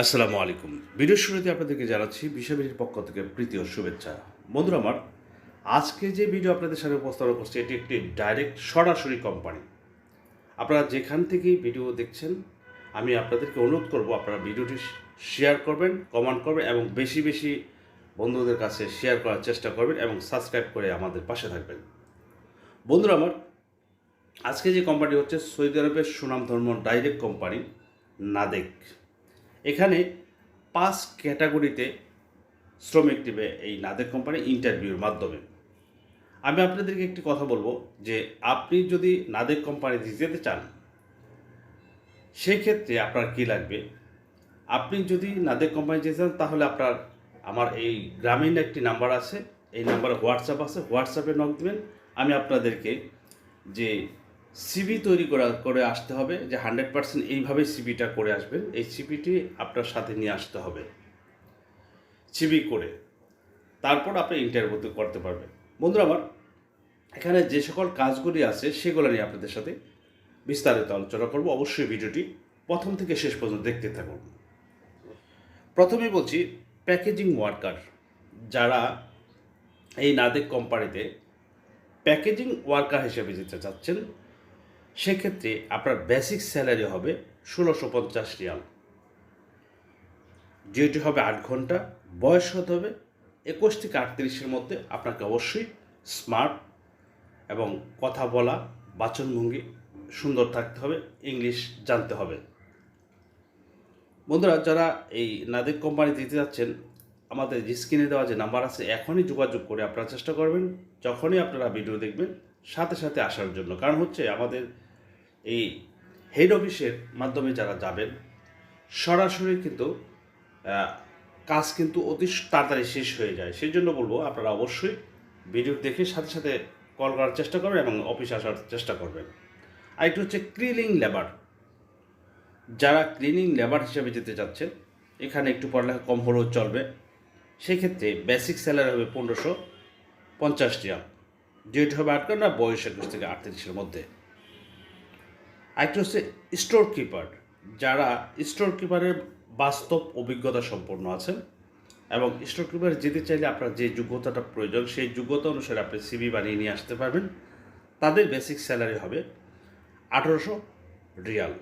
আসসালামু আলাইকুম। ভিডিও শুরুতে আপনাদেরকে জানাচ্ছি বিশ্ববিদ্যালয়ের পক্ষ থেকে প্রীতি ও শুভেচ্ছা। বন্ধুরা আমার, আজকে যে ভিডিও আপনাদের সামনে উপস্থাপন করছে, এটি একটি ডাইরেক্ট সরাসরি কোম্পানি আপনারা যেখান থেকেই ভিডিও দেখছেন, আমি আপনাদেরকে অনুরোধ করব, আপনারা ভিডিওটি শেয়ার করবেন কমেন্ট করবেন এবং বেশি বেশি বন্ধুদের কাছে শেয়ার করার চেষ্টা করবেন এবং সাবস্ক্রাইব করে আমাদের পাশে থাকবেন। বন্ধুরা আমার, আজকে যে কোম্পানি হচ্ছে সৌদি আরবের সুনামধর্ম ডাইরেক্ট কোম্পানি নাদেক। এখানে পাঁচ ক্যাটাগরিতে শ্রমিক নেবে এই নাদের কোম্পানি ইন্টারভিউর মাধ্যমে। আমি আপনাদেরকে একটি কথা বলব যে, আপনি যদি নাদের কোম্পানিতে যেতে চান সেই ক্ষেত্রে আপনার কী লাগবে? আপনি যদি নাদেক কোম্পানি যেতে চান, তাহলে আপনার, আমার এই গ্রামীণ একটি নাম্বার আছে, এই নাম্বারে হোয়াটসঅ্যাপ আছে হোয়াটসঅ্যাপে নক দেবেন। আমি আপনাদেরকে যে সিবি তৈরি করা, করে আসতে হবে যে হান্ড্রেড পার্সেন্ট এইভাবেই সিবিটা করে আসবেন। এই সিবিটি আপনার সাথে নিয়ে আসতে হবে। সিবি করে। তারপর আপনি ইন্টারভিউ করতে পারবেন। বন্ধুরা আমার, এখানে যে সকল কাজগুলি আছে সেগুলো নিয়ে আপনাদের সাথে বিস্তারিত আলোচনা করব। অবশ্যই ভিডিওটি প্রথম থেকে শেষ পর্যন্ত দেখতে থাকুন। প্রথমে বলছি প্যাকেজিং ওয়ার্কার যারা এই নাদেক কোম্পানিতে প্যাকেজিং ওয়ার্কার হিসেবে যেতে চাচ্ছেন সেক্ষেত্রে আপনার বেসিক স্যালারি হবে ষোলোশো পঞ্চাশ রিয়াল। ডিউটি হবে আট ঘণ্টা, বয়স হতে হবে একুশ থেকে আটত্রিশের মধ্যে আপনাকে অবশ্যই স্মার্ট এবং কথা বলা, বাচনভঙ্গি সুন্দর থাকতে হবে ইংলিশ জানতে হবে। বন্ধুরা, যারা এই নাদিক কোম্পানি দিতে যাচ্ছেন, আমাদের স্ক্রিনে দেওয়া যে নাম্বার আছে, এখনই যোগাযোগ করে আপনারা চেষ্টা করবেন, যখনই আপনারা ভিডিও দেখবেন, সাথে সাথে আসার জন্য। কারণ হচ্ছে আমাদের এই হেড অফিসের মাধ্যমে যারা যাবেন, সরাসরি কিন্তু কাজ কিন্তু অতি তাড়াতাড়ি শেষ হয়ে যায়। সেই জন্য বলব, আপনারা অবশ্যই ভিডিও দেখে সাথে সাথে কল করার চেষ্টা করবেন এবং অফিস আসার চেষ্টা করবেন। আরেকটি হচ্ছে ক্লিনিং লেবার যারা ক্লিনিং লেবার হিসেবে যেতে চাচ্ছেন, এখানে একটু পড়ালেখা কম হলেও চলবে। সেক্ষেত্রে বেসিক স্যালারি হবে পনেরোশো পঞ্চাশ টিয়া যেটা হবে আট না, বয়স একুশ থেকে আটত্রিশের মধ্যে। আরেকটা হচ্ছে স্টোর কিপার যারা স্টোর কিপারের বাস্তব অভিজ্ঞতা সম্পন্ন আছেন এবং স্টোর কিপার যেতে চাইলে আপনার যে যোগ্যতাটা প্রয়োজন, সেই যোগ্যতা অনুসারে আপনি সিবি বানিয়ে নিয়ে আসতে পারবেন। তাদের বেসিক স্যালারি হবে আঠারোশো রিয়াল।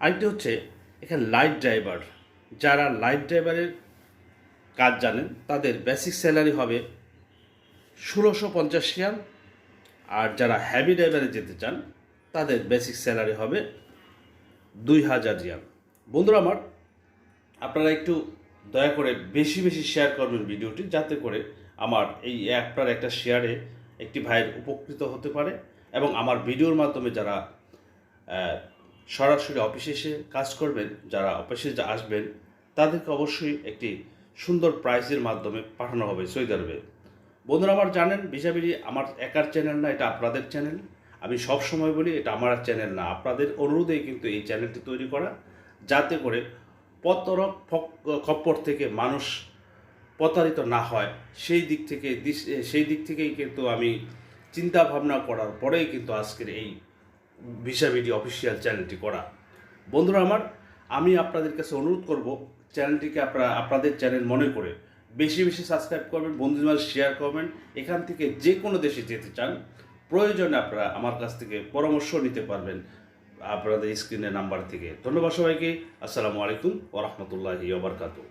আরেকটি হচ্ছে এখানে লাইট ড্রাইভার, যারা লাইট ড্রাইভারের কাজ জানেন, তাদের বেসিক স্যালারি হবে ষোলোশো পঞ্চাশ রিয়াল। আর যারা হ্যাভি ড্রাইভারে যেতে চান তাদের বেসিক স্যালারি হবে দুই হাজার রিয়াল। বন্ধুরা আমার, আপনারা একটু দয়া করে বেশি বেশি শেয়ার করবেন ভিডিওটি, যাতে করে আমার এই অ্যাপটার একটা শেয়ারে একটি ভাইয়ের উপকৃত হতে পারে এবং আমার ভিডিওর মাধ্যমে যারা সরাসরি অফিসে এসে কাজ করবেন, যারা অফিসে যা আসবেন, তাদেরকে অবশ্যই একটি সুন্দর প্রাইসের মাধ্যমে পাঠানো হবে সৌদি আরবে। বন্ধুরা আমার জানেন বিজাবিরি আমার একার চ্যানেল না, এটা আপনাদের চ্যানেল আমি সব সময় বলি, এটা আমার চ্যানেল না। আপনাদের অনুরোধেই কিন্তু এই চ্যানেলটি তৈরি করা, যাতে করে পতরক খপ্পর থেকে মানুষ প্রতারিত না হয়। সেই দিক থেকে সেই দিক থেকেই কিন্তু আমি চিন্তা ভাবনা করার পরেই কিন্তু আজকের এই ভিসা ভিডি অফিসিয়াল চ্যানেলটি করা। বন্ধুরা আমার, আমি আপনাদের কাছে অনুরোধ করব চ্যানেলটিকে আপনারা, আপনাদের চ্যানেল মনে করে বেশি বেশি সাবস্ক্রাইব করবেন, বন্ধুদের শেয়ার করবেন। এখান থেকে যে কোনো দেশে যেতে চান প্রয়োজনে আপনারা আমার কাছ থেকে পরামর্শ নিতে পারবেন আপনাদের স্ক্রিনের নাম্বার থেকে। ধন্যবাদ সবাইকে। আসসালামু আলাইকুম ওরহমতুল্লাহি ওবরকাতু